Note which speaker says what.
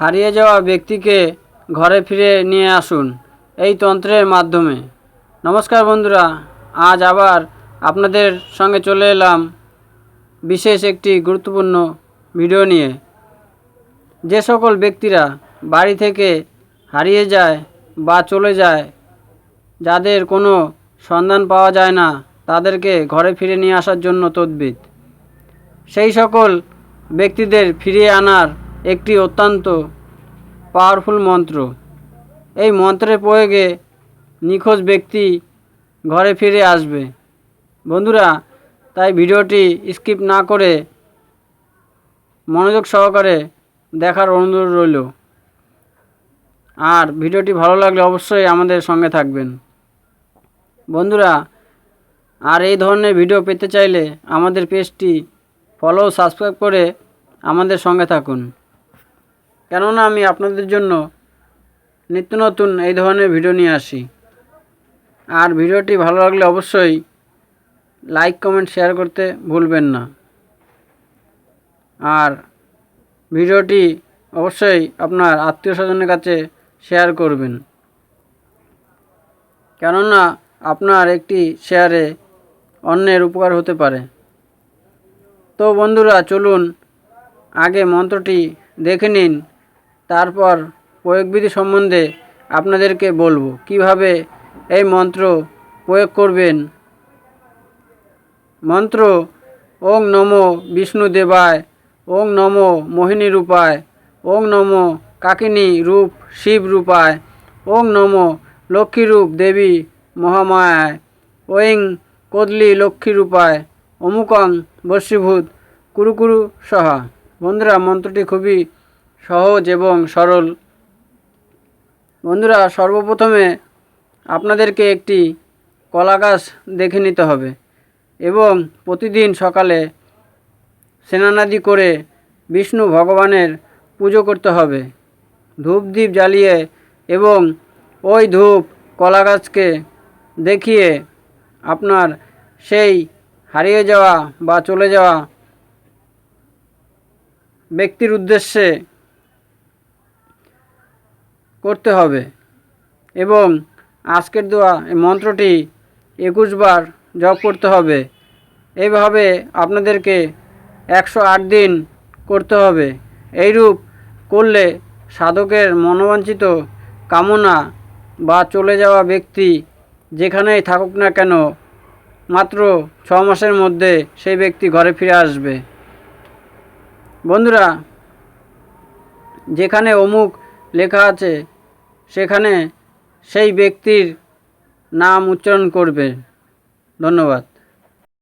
Speaker 1: হারিয়ে যাওয়া ব্যক্তিকে ঘরে ফিরে নিয়ে আসুন এই তন্ত্রের মাধ্যমে। নমস্কার বন্ধুরা, আজ আবার আপনাদের সঙ্গে চলে এলাম বিশেষ একটি গুরুত্বপূর্ণ ভিডিও নিয়ে। যে সকল ব্যক্তিরা বাড়ি থেকে হারিয়ে যায় বা চলে যায়, যাদের কোনো সন্ধান পাওয়া যায় না, তাদেরকে ঘরে ফিরে নিয়ে আসার জন্য তদবির। সেই সকল ব্যক্তিদের ফিরিয়ে আনার একটি অত্যন্ত পাওয়ারফুল মন্ত্র। এই মন্ত্রের প্রয়োগে নিখোঁজ ব্যক্তি ঘরে ফিরে আসবে। বন্ধুরা, তাই ভিডিওটি স্কিপ না করে মনোযোগ সহকারে দেখার অনুরোধ রইল। আর ভিডিওটি ভালো লাগলে অবশ্যই আমাদের সঙ্গে থাকবেন। বন্ধুরা, আর এই ধরনের ভিডিও পেতে চাইলে আমাদের পেজটি ফলো সাবস্ক্রাইব করে আমাদের সঙ্গে থাকুন। কেননা আমি আপনাদের জন্য নিত্য নতুন এই ধরনের ভিডিও নিয়ে আসি। আর ভিডিওটি ভালো লাগলে অবশ্যই লাইক, কমেন্ট, শেয়ার করতে ভুলবেন না। আর ভিডিওটি অবশ্যই আপনার আত্মীয় স্বজনের কাছে শেয়ার করবেন। কেননা আপনার একটি শেয়ারে অন্যের উপকার হতে পারে। তো বন্ধুরা, চলুন আগে মন্ত্রটি দেখে নিন। তারপর প্রয়োগবিধি সম্বন্ধে আপনাদেরকে বলব। কীভাবে এই মন্ত্র প্রয়োগ করবেন? মন্ত্র, ওং নমো বিষ্ণু দেবায় ওং নমো মোহিনী রূপায় ওং নমো কাকিনী রূপ শিব রূপায় ওং নমো লক্ষ্মী রূপ দেবী মহামায়ায় ওং কদলি লক্ষ্মী রূপায় অমুকং বর্ষীভূত কুরুকুরু সহা। বন্ধুরা, মন্ত্রটি খুবই সহজ এবং সরল। বন্ধুরা, সর্বপ্রথমে আপনাদেরকে একটি কলা গাছ দেখে নিতে হবে এবং প্রতিদিন সকালে স্নানাদি করে বিষ্ণু ভগবানের পুজো করতে হবে। ধূপ দ্বীপ জ্বালিয়ে এবং ওই ধূপ কলা গাছকে দেখিয়ে আপনার সেই হারিয়ে যাওয়া বা চলে যাওয়া ব্যক্তির উদ্দেশ্যে করতে হবে। এবং আজকের এই মন্ত্রটি একুশ বার জপ করতে হবে। এইভাবে আপনাদেরকে একশো আট দিন করতে হবে। এইরূপ করলে সাধকের মনোবাঞ্ছিত কামনা বা চলে যাওয়া ব্যক্তি যেখানেই থাকুক না কেন, মাত্র ছ মাসের মধ্যে সেই ব্যক্তি ঘরে ফিরে আসবে। বন্ধুরা, যেখানে অমুক লেখা আছে সেখানে সেই ব্যক্তির নাম উচ্চারণ করবে। ধন্যবাদ।